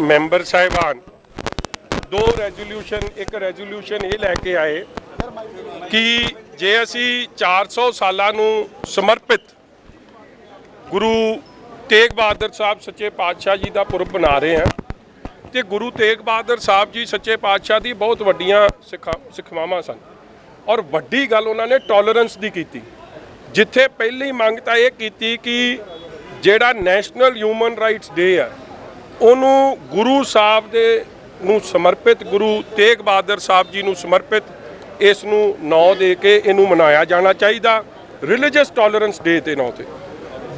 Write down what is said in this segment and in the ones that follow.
Member ਸਾਹਿਬਾਨ, ਦੋ resolution ਇੱਕ ਰੈਜ਼ੋਲੂਸ਼ਨ ਇਹ ਲੈ ਕੇ ਆਏ ਕਿ ਜੇ ਅਸੀਂ 400 ਸਾਲਾਂ ਨੂੰ ਸਮਰਪਿਤ ਗੁਰੂ ਤੇਗ ਬਹਾਦਰ ਸਾਹਿਬ ਸੱਚੇ ਪਾਤਸ਼ਾਹ ਜੀ ਦਾ ਪੁਰਬ ਬਣਾ ਰਹੇ ਹਾਂ, ਤੇ ਗੁਰੂ ਤੇਗ ਬਹਾਦਰ ਸਾਹਿਬ ਜੀ ਸੱਚੇ ਪਾਤਸ਼ਾਹ ਦੀ ਬਹੁਤ ਵੱਡੀਆਂ ਸਿੱਖਾ- ਸਿੱਖਿਆਵਾਂ ਸਨ। ਔਰ ਵੱਡੀ ਗੱਲ ਉਹਨਾਂ ਨੇ ਟੋਲਰੈਂਸ ਦੀ ਕੀਤੀ। ਜਿੱਥੇ ਪਹਿਲੀ ਮੰਗ ਤਾਂ ਇਹ ਕੀਤੀ ਕਿ ਜਿਹੜਾ ਨੈਸ਼ਨਲ ਹਿਊਮਨ ਰਾਈਟਸ ਡੇ ਆ ਉਹਨੂੰ ਗੁਰੂ ਸਾਹਿਬ ਦੇ ਨੂੰ ਸਮਰਪਿਤ, ਗੁਰੂ ਤੇਗ ਬਹਾਦਰ ਸਾਹਿਬ ਜੀ ਨੂੰ ਸਮਰਪਿਤ ਇਸ ਨੂੰ ਨਾਂ ਦੇ ਕੇ ਇਹਨੂੰ ਮਨਾਇਆ ਜਾਣਾ ਚਾਹੀਦਾ ਰਿਲੀਜੀਅਸ ਟੋਲਰੈਂਸ ਡੇ ਦੇ ਨਾਂ ਤੇ।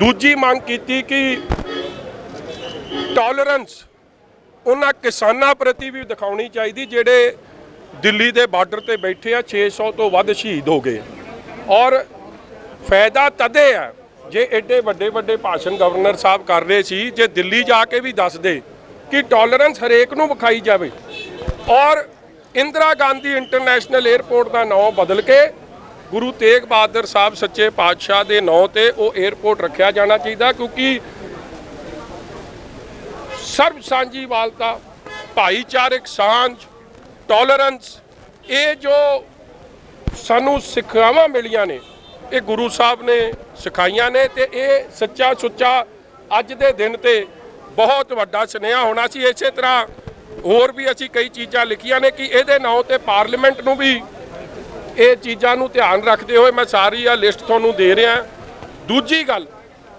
ਦੂਜੀ ਮੰਗ ਕੀਤੀ ਕਿ ਟੋਲਰੈਂਸ ਉਹਨਾਂ ਕਿਸਾਨਾਂ ਪ੍ਰਤੀ ਵੀ ਦਿਖਾਉਣੀ ਚਾਹੀਦੀ, ਜਿਹੜੇ ਦਿੱਲੀ ਦੇ ਬਾਰਡਰ ਤੇ ਬੈਠੇ ਆ 600 ਤੋਂ ਵੱਧ ਸ਼ਹੀਦ ਹੋ ਗਏ ਔਰ ਫਾਇਦਾ ਤਦੇ ਆ ਜੇ ਐਡੇ ਵੱਡੇ ਵੱਡੇ ਭਾਸ਼ਣ ਗਵਰਨਰ ਸਾਹਿਬ ਕਰ ਰਹੇ ਸੀ, ਜੇ ਦਿੱਲੀ ਜਾ ਕੇ ਵੀ ਦੱਸਦੇ ਕਿ ਟੋਲਰੈਂਸ ਹਰੇਕ ਨੂੰ ਵਿਖਾਈ ਜਾਵੇ ਔਰ ਇੰਦਰਾ ਗਾਂਧੀ ਇੰਟਰਨੈਸ਼ਨਲ 에ਅਰਪੋਰਟ ਦਾ ਨਾਮ ਬਦਲ ਕੇ ਗੁਰੂ ਤੇਗ ਬਹਾਦਰ ਸਾਹਿਬ ਸੱਚੇ ਪਾਤਸ਼ਾਹ ਦੇ ਨਾਂ ਤੇ ਉਹ 에ਅਰਪੋਰਟ ਰੱਖਿਆ ਜਾਣਾ ਚਾਹੀਦਾ, ਕਿਉਂਕਿ ਸਰਬ ਸਾਂਝੀਵਾਲਤਾ ਭਾਈਚਾਰਕ ਸਾਂਝ ਟੋਲਰੈਂਸ ਇਹ ਜੋ ਸਾਨੂੰ ਸਿੱਖਿਆਵਾਂ ਮਿਲੀਆਂ ਨੇ ਇਹ ਗੁਰੂ ਸਾਹਿਬ ਨੇ ਸਿਖਾਈਆਂ ਨੇ ਤੇ ਇਹ ਸੱਚਾ ਸੁੱਚਾ ਅੱਜ ਦੇ ਦਿਨ ਤੇ ਬਹੁਤ ਵੱਡਾ ਸੁਨੇਹਾ ਹੋਣਾ ਸੀ। ਇਸੇ ਤਰ੍ਹਾਂ ਹੋਰ ਵੀ ਅਸੀਂ ਕਈ ਚੀਜ਼ਾਂ ਲਿਖੀਆਂ ਨੇ ਕਿ ਇਹਦੇ ਨਾਂ ਤੇ ਪਾਰਲੀਮੈਂਟ ਨੂੰ ਵੀ ਇਹ ਚੀਜ਼ਾਂ ਨੂੰ ਧਿਆਨ ਰੱਖਦੇ ਹੋਏ ਮੈਂ ਸਾਰੀ ਆ ਲਿਸਟ ਤੁਹਾਨੂੰ ਦੇ ਰਿਹਾ। ਦੂਜੀ ਗੱਲ,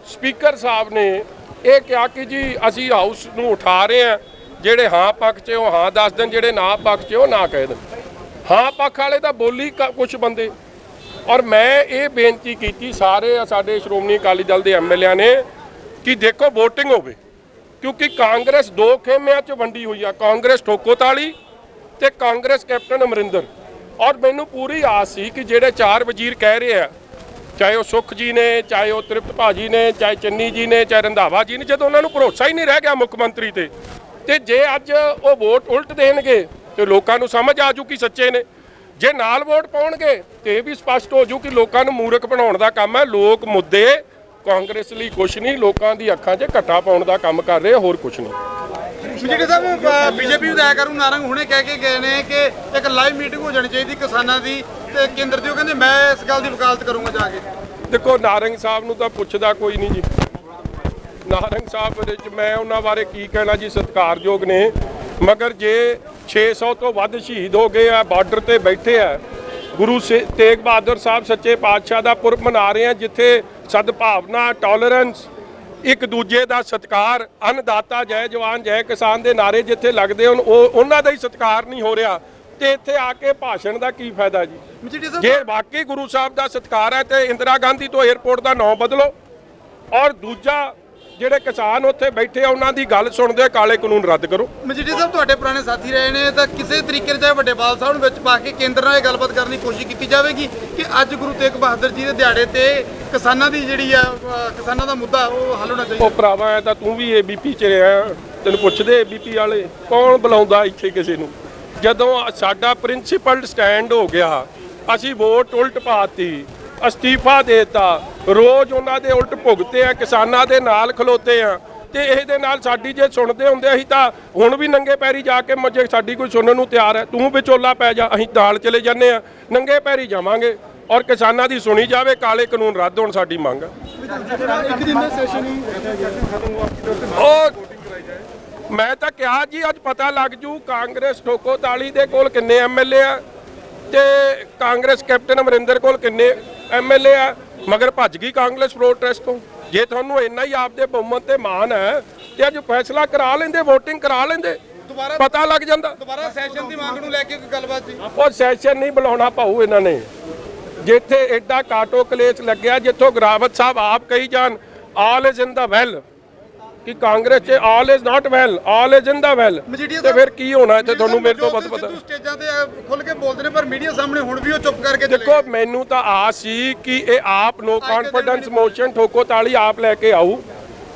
ਸਪੀਕਰ ਸਾਹਿਬ ਨੇ ਇਹ ਕਿਹਾ ਕਿ ਜੀ ਅਸੀਂ ਹਾਊਸ ਨੂੰ ਉਠਾ ਰਹੇ ਹਾਂ, ਜਿਹੜੇ ਹਾਂ ਪੱਖ 'ਚ ਉਹ ਹਾਂ ਦੱਸ ਦੇਣ, ਜਿਹੜੇ ਨਾ ਪੱਖ 'ਚ ਉਹ ਨਾ ਕਹਿ ਦੇਣ। ਹਾਂ ਪੱਖ ਵਾਲੇ ਤਾਂ ਬੋਲੀ ਕੁਝ ਬੰਦੇ ਔਰ ਮੈਂ ਇਹ ਬੇਨਤੀ ਕੀਤੀ ਸਾਰੇ ਸਾਡੇ ਸ਼੍ਰੋਮਣੀ ਅਕਾਲੀ ਦਲ ਦੇ ਐਮਐਲਏ ਨੇ ਕਿ ਦੇਖੋ VOTING ਹੋਵੇ, ਕਿਉਂਕਿ ਕਾਂਗਰਸ ਦੋ ਖੇਮਿਆਂ 'ਚ ਵੰਡੀ ਹੋਈ ਆ, ਕਾਂਗਰਸ ਠੋਕੋਤਾਲੀ ਤੇ ਕਾਂਗਰਸ ਕੈਪਟਨ ਅਮਰਿੰਦਰ। ਔਰ ਮੈਨੂੰ ਪੂਰੀ ਆਸ ਸੀ ਕਿ ਜਿਹੜੇ ਚਾਰ ਵਜ਼ੀਰ ਕਹਿ ਰਹੇ ਆ, ਚਾਹੇ ਉਹ ਸੁਖ ਜੀ ਨੇ, ਚਾਹੇ ਉਹ ਤ੍ਰਿਪਤ ਭਾਜੀ ਨੇ, ਚਾਹੇ ਚੰਨੀ ਜੀ ਨੇ, ਚਾਹੇ ਰੰਧਾਵਾ ਜੀ ਨੇ, ਜਦੋਂ ਉਹਨਾਂ ਨੂੰ ਭਰੋਸਾ ਹੀ ਨਹੀਂ ਰਹਿ ਗਿਆ ਮੁੱਖ ਮੰਤਰੀ ਤੇ ਤੇ ਜੇ ਅੱਜ ਉਹ ਵੋਟ ਉਲਟ ਦੇਣਗੇ, ਤੇ ਲੋਕਾਂ ਨੂੰ ਸਮਝ ਆ ਜੂ ਕਿ ਸੱਚੇ ਨੇ। ਜੇ ਨਾਲ ਵੋਟ ਪਾਉਣਗੇ ਤੇ ਇਹ ਵੀ ਸਪਸ਼ਟ ਹੋ ਜੂ ਕਿ ਲੋਕਾਂ ਨੂੰ ਮੂਰਖ ਬਣਾਉਣ ਦਾ ਕੰਮ ਹੈ। ਲੋਕ ਮੁੱਦੇ ਕਾਂਗਰਸ ਲਈ ਕੁਝ ਨਹੀਂ ਲੋਕਾਂ ਦੀ ਅੱਖਾਂ 'ਚ ਘੱਟਾ ਪਾਉਣ ਦਾ ਕੰਮ ਕਰ ਰਹੇ ਹੋਰ ਕੁਝ ਨਹੀਂ। ਜਿਹੜੇ ਸਾਹਿਬ ਬੀਜੇਪੀ ਵਿਧਾਇਕ ਅਰੁਣ ਨਾਰੰਗ ਹੁਣੇ ਕਹਿ ਕੇ ਗਏ ਨੇ ਕਿ ਇੱਕ ਲਾਈਵ ਮੀਟਿੰਗ ਹੋ ਜਾਣੀ ਚਾਹੀਦੀ ਕਿਸਾਨਾਂ ਦੀ ਤੇ ਕੇਂਦਰ ਦੀ। ਉਹ ਕਹਿੰਦੇ ਮੈਂ ਇਸ ਗੱਲ ਦੀ ਵਕਾਲਤ ਕਰੂੰਗਾ ਜਾ ਕੇ। ਦੇਖੋ ਨਾਰੰਗ ਸਾਹਿਬ ਨੂੰ ਤਾਂ ਪੁੱਛਦਾ ਕੋਈ ਨਹੀਂ ਜੀ। ਨਾਰੰਗ ਸਾਹਿਬ ਦੇ ਵਿੱਚ ਮੈਂ ਉਹਨਾਂ ਬਾਰੇ ਕੀ ਕਹਿਣਾ ਜੀ ਸਤਿਕਾਰਯੋਗ ਨੇ। ਮਗਰ ਜੇ 600 ਤੋਂ ਵੱਧ ਸ਼ਹੀਦ ਹੋ ਗਏ ਆ ਬਾਰਡਰ ਤੇ ਬੈਠੇ ਆ। ਗੁਰੂ ਸੇ- ਤੇਗ ਬਹਾਦਰ ਸਾਹਿਬ ਸੱਚੇ ਪਾਤਸ਼ਾਹ ਦਾ ਪੁਰਬ ਮਨਾ ਰਹੇ ਆ ਜਿੱਥੇ ਸਦਭਾਵਨਾ ਟੋਲਰੈਂਸ ਇੱਕ ਦੂਜੇ ਦਾ ਸਤਿਕਾਰ ਅੰਨਦਾਤਾ ਜੈ ਜਵਾਨ ਜੈ ਕਿਸਾਨ ਦੇ ਨਾਰੇ ਜਿੱਥੇ ਲੱਗਦੇ ਹਨ ਉਹ ਉਹਨਾਂ ਦਾ ਹੀ ਸਤਿਕਾਰ ਨਹੀਂ ਹੋ ਰਿਹਾ। ਤੇ ਇੱਥੇ ਆ ਕੇ ਭਾਸ਼ਣ ਦਾ ਕੀ ਫਾਇਦਾ ਜੀ? ਜੇ ਵਾਕਈ ਗੁਰੂ ਸਾਹਿਬ ਦਾ ਸਤਿਕਾਰ ਹੈ ਤੇ ਇੰਦਰਾ ਗਾਂਧੀ ਤੋਂ 에ਅਰਪੋਰਟ ਦਾ ਨਾਮ ਬਦਲੋ। ਔਰ ਦੂਜਾ ਜਿਹੜੇ ਕਿਸਾਨ ਉੱਥੇ ਬੈਠੇ ਆ ਉਹਨਾਂ ਦੀ ਗੱਲ ਸੁਣਦੇ ਆ, ਕਾਲੇ ਕਾਨੂੰਨ ਰੱਦ ਕਰੋ। ਮਜੀਠੀਆ ਸਾਹਿਬ ਤੁਹਾਡੇ ਪੁਰਾਣੇ ਸਾਥੀ ਰਹੇ ਨੇ ਤਾਂ ਕਿਸੇ ਤਰੀਕੇ ਨਾਲ ਚਾਹੇ ਵੱਡੇ ਬਾਲ ਸਾਹਿਬ ਨੂੰ ਵਿੱਚ ਪਾ ਕੇ ਕੇਂਦਰ ਨਾਲ ਇਹ ਗੱਲਬਾਤ ਕਰਨ ਦੀ ਕੋਸ਼ਿਸ਼ ਕੀਤੀ ਜਾਵੇਗੀ ਕਿ ਅੱਜ ਗੁਰੂ ਤੇਗ ਬਹਾਦਰ ਜੀ ਦੇ ਦਿਹਾੜੇ ਤੇ ਕਿਸਾਨਾਂ ਦੀ ਜਿਹੜੀ ਆ ਕਿਸਾਨਾਂ ਦਾ ਮੁੱਦਾ ਉਹ ਹੱਲ ਹੋਣਾ ਚਾਹੀਦਾ। ਉਹ ਭਰਾਵਾ ਤਾਂ ਤੂੰ ਵੀ ਏਬੀਪੀ ਚ ਰਿਹਾ ਤੈਨੂੰ ਪੁੱਛਦੇ ਏਬੀਪੀ ਵਾਲੇ ਕੌਣ ਬੁਲਾਉਂਦਾ ਇੱਥੇ ਕਿਸੇ ਨੂੰ? ਜਦੋਂ ਸਾਡਾ ਪ੍ਰਿੰਸੀਪਲ ਸਟੈਂਡ ਹੋ ਗਿਆ ਅਸੀਂ ਵੋਟ ਉਲਟ ਪਾਤੀ ਅਸਤੀਫਾ ਦੇਤਾ। ਰੋਜ਼ ਉਹਨਾਂ ਦੇ ਉਲਟ ਭੁਗਤੇ ਆ, ਕਿਸਾਨਾਂ ਦੇ ਨਾਲ ਖਲੋਤੇ ਆ। ਤੇ ਇਹਦੇ ਨਾਲ ਸਾਡੀ ਜੇ ਸੁਣਦੇ ਹੁੰਦੇ, ਅਸੀਂ ਤਾਂ ਹੁਣ ਵੀ ਨੰਗੇ ਪੈਰੀ ਜਾ ਕੇ ਜੇ ਸਾਡੀ ਕੋਈ ਸੁਣਨ ਨੂੰ ਤਿਆਰ ਹੈ। ਤੂੰ ਵਿਚੋਲਾ ਪੈ ਜਾ, ਅਸੀਂ ਨਾਲ ਚਲੇ ਜਾਂਦੇ ਆ। ਨੰਗੇ ਪੈਰੀ ਜਾਵਾਂਗੇ ਔਰ ਕਿਸਾਨਾਂ ਦੀ ਸੁਣੀ ਜਾਵੇ, ਕਾਲੇ ਕਾਨੂੰਨ ਰੱਦ ਹੋਣ ਸਾਡੀ ਮੰਗ। ਹੈ ਉਹ ਮੈਂ ਤਾਂ ਕਿਹਾ ਜੀ, ਅੱਜ ਪਤਾ ਲੱਗ ਜੂ ਕਾਂਗਰਸ ਠੋਕੋ ਤਾਲੀ ਦੇ ਕੋਲ ਕਿੰਨੇ ਐਮਐਲਏ ਆ। ਤੇ ਕਾਂਗਰਸ ਕੈਪਟਨ ਅਮਰਿੰਦਰ ਕੋਲ ਕਿੰਨੇ ਐਮਐਲਏ ਆ? ਮਗਰ ਭੱਜ ਗਈ ਕਾਂਗਰਸ ਪ੍ਰੋਟੈਸਟ ਤੋਂ। ਜੇ ਤੁਹਾਨੂੰ ਇੰਨਾ ਹੀ ਆਪਦੇ ਬਹੁਮਤ ਤੇ ਮਾਣ ਹੈ ਤੇ ਅੱਜ ਫੈਸਲਾ ਕਰਾ ਲੈਂਦੇ VOTING ਕਰਾ ਲੈਂਦੇ ਦੁਬਾਰਾ ਪਤਾ ਲੱਗ ਜਾਂਦਾ। ਦੁਬਾਰਾ ਸੈਸ਼ਨ ਦੀ ਮੰਗ ਨੂੰ ਲੈ ਕੇ ਕੋਈ ਗੱਲਬਾਤ ਸੀ ਉਹ ਸੈਸ਼ਨ ਨਹੀਂ ਬੁਲਾਉਣਾ ਪਾਉ ਇਹਨਾਂ ਨੇ। ਜਿੱਥੇ ਐਡਾ ਕਾਟੋ ਕਲੇਸ਼ ਲੱਗਿਆ ਜਿੱਥੋਂ ਗਰਾਵਤ ਸਾਹਿਬ ਆਪ ਕਹੀ ਜਾਣ ਆਲ ਇਜ਼ ਇਨ ਦਾ ਵੈਲ ਕਿ ਕਾਂਗਰਸ 'ਚ all is not well all is in the well ਤੇ ਫਿਰ ਕੀ ਹੋਣਾ ਇੱਥੇ? ਤੁਹਾਨੂੰ ਮੇਰੇ ਤੋਂ ਵੱਧ ਪਤਾ ਸਟੇਜਾਂ ਤੇ ਖੁੱਲ ਕੇ ਬੋਲਦੇ ਨੇ ਪਰ ਮੀਡੀਆ ਸਾਹਮਣੇ ਹੁਣ ਵੀ ਉਹ ਚੁੱਪ ਕਰਕੇ ਦੇਖੋ ਮੈਨੂੰ ਤਾਂ ਆਸ ਸੀ ਕਿ ਇਹ ਆਪ ਨੋ ਕੌਨਫੀਡੈਂਸ ਮੋਸ਼ਨ ਠੋਕੋ ਤਾਲੀ ਆਪ ਲੈ ਕੇ ਆਊ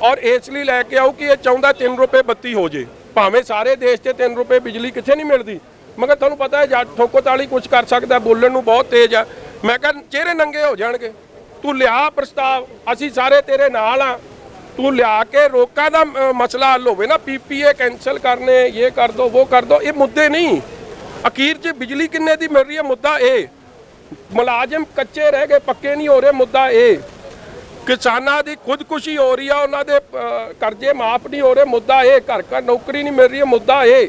ਔਰ ਇਸ ਲਈ ਲੈ ਕੇ ਆਊ ਕਿ ਇਹ ਚਾਹੁੰਦਾ 3 ਰੁਪਏ ਬੱਤੀ ਹੋ ਜੇ। ਭਾਵੇਂ ਸਾਰੇ ਦੇਸ਼ 'ਚ 3 ਰੁਪਏ ਬਿਜਲੀ ਕਿੱਥੇ ਨਹੀਂ ਮਿਲਦੀ। ਮਗਰ ਤੁਹਾਨੂੰ ਪਤਾ ਹੈ ਜੱਟ ਠੋਕੋ ਤਾਲੀ ਕੁਝ ਕਰ ਸਕਦਾ ਬੋਲਣ ਨੂੰ ਬਹੁਤ ਤੇਜ਼ ਆ। ਮੈਂ ਕਿਹਾ ਚਿਹਰੇ ਨੰਗੇ ਹੋ ਜਾਣਗੇ। ਤੂੰ ਲਿਆ ਪ੍ਰਸਤਾਵ ਅਸੀਂ ਸਾਰੇ ਤੇਰੇ ਨਾਲ ਆ। ਤੂੰ ਲਿਆ ਕੇ ਰੋਕਾਂ ਦਾ ਅ, ਮਸਲਾ ਹੱਲ ਹੋਵੇ ਨਾ ਪੀਪੀਏ ਕੈਨਸਲ ਕਰਨੇ ਇਹ ਕਰ ਦੋ ਉਹ ਕਰ ਦੋ ਇਹ ਮੁੱਦੇ ਨਹੀਂ। ਅਖੀਰ 'ਚ ਬਿਜਲੀ ਕਿੰਨੇ ਦੀ ਮਿਲ ਰਹੀ ਹੈ? ਮੁੱਦਾ ਇਹ ਮੁਲਾਜ਼ਮ ਕੱਚੇ ਰਹਿ ਗਏ ਪੱਕੇ ਨਹੀਂ ਹੋ ਰਹੇ ਮੁੱਦਾ ਇਹ ਕਿਸਾਨਾਂ ਦੀ ਖੁਦਕੁਸ਼ੀ ਹੋ ਰਹੀ ਆ ਉਹਨਾਂ ਦੇ ਕਰਜ਼ੇ ਮਾਫ ਨਹੀਂ ਹੋ ਰਹੇ ਮੁੱਦਾ ਇਹ ਘਰ ਘਰ ਨੌਕਰੀ ਨਹੀਂ ਮਿਲ ਰਹੀ ਮੁੱਦਾ ਇਹ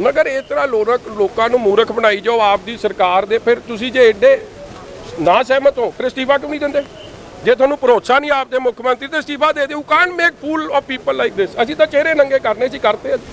ਮਗਰ ਇਸ ਤਰ੍ਹਾਂ ਲੋਰਕ ਲੋਕਾਂ ਨੂੰ ਮੂਰਖ ਬਣਾਈ ਜਾਓ ਆਪ ਦੀ ਸਰਕਾਰ ਦੇ ਫਿਰ ਤੁਸੀਂ ਜੇ ਐਡੇ ਨਾ ਸਹਿਮਤ ਹੋ ਫਿਰ ਅਸਤੀਫਾ ਕਿਉਂ ਨਹੀਂ ਦਿੰਦੇ? ਜੇ ਤੁਹਾਨੂੰ ਭਰੋਸਾ ਨਹੀਂ ਆਪਦੇ ਮੁੱਖ ਮੰਤਰੀ ਤੇ ਅਸਤੀਫਾ ਦੇ ਦਿਓ can't make fool of people like this ਅਸੀਂ ਤਾਂ ਚਿਹਰੇ ਨੰਗੇ ਕਰਨੇ ਸੀ ਕਰਤੇ